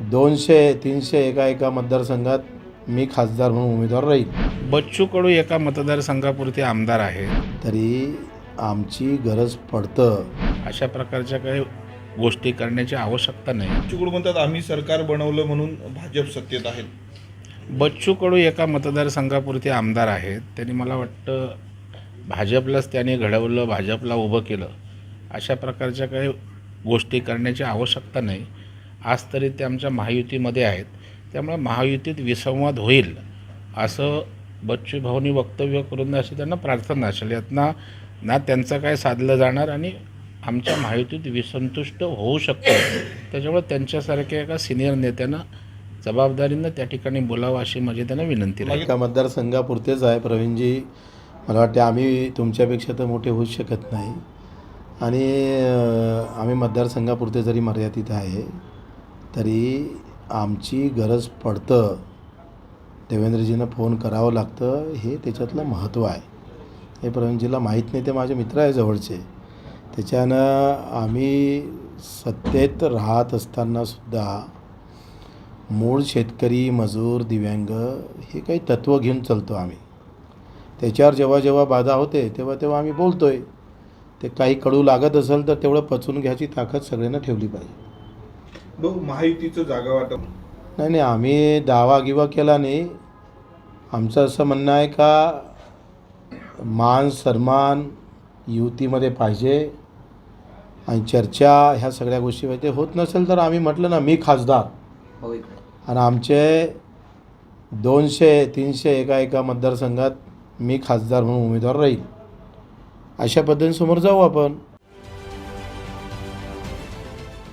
दोनशे तीनशे एका एका मतदारसंघात मी खासदार म्हणून उमेदवार राहील बच्चू कडू एका मतदारसंघापुरते आमदार आहेत तरी आमची गरज पडतं. अशा प्रकारच्या काही गोष्टी करण्याची आवश्यकता नाही. चिकडू म्हणतात आम्ही सरकार बनवलं म्हणून भाजप सत्तेत आहेत बच्चू कडू एका मतदारसंघापुरते आमदार आहेत त्यांनी मला वाटतं भाजपलाच त्यांनी घडवलं भाजपला उभं केलं. अशा प्रकारच्या काही गोष्टी करण्याची आवश्यकता नाही. आज तरी ते आमच्या महायुतीमध्ये आहेत. त्यामुळे महायुतीत विसंवाद होईल असं बच्चू भाऊनी वक्तव्य करून अशी त्यांना प्रार्थना असेल. यातना ना त्यांचं काय साधलं जाणार आणि आमच्या महायुतीत विसंतुष्ट होऊ शकतं. त्याच्यामुळे त्यांच्यासारख्या एका सिनियर नेत्यानं जबाबदारीनं त्या ठिकाणी बोलावं अशी माझी त्यांना विनंती राहील. एका मतदारसंघापुरतेच आहे प्रवीणजी. मला वाटते आम्ही तुमच्यापेक्षा तर मोठे होऊ शकत नाही. आणि आम्ही मतदारसंघापुरते जरी मर्यादित आहे तरी आमची गरज पडतं. देवेंद्रजींना फोन करावं लागतं. हे त्याच्यातलं महत्त्व आहे. हे प्रवीणजीला माहीत नाही ते माझे मित्र आहे जवळचे. त्याच्यानं आम्ही सत्तेत राहत असतानासुद्धा मूळ शेतकरी मजूर दिव्यांग हे काही तत्त्व घेऊन चालतो आम्ही. त्याच्यावर जेव्हा जेव्हा बाधा होते तेव्हा तेव्हा आम्ही बोलतो आहे ते काही कडू लागत असेल तर तेवढं पचवून घ्यायची ताकद सगळ्यांना ठेवली पाहिजे. भाऊ महायुतीचं जागा वाटप. नाही नाही आम्ही दावा गिवा केला नाही. आमचं असं म्हणणं आहे का मान सन्मान युतीमध्ये पाहिजे आणि चर्चा ह्या सगळ्या गोष्टी पाहिजे होत नसेल तर आम्ही म्हटलं ना मी खासदार. आणि आमचे दोनशे तीनशे एका एका मतदारसंघात मी खासदार म्हणून उमेदवार राहील. अशा पद्धतीने समोर जाऊ आपण.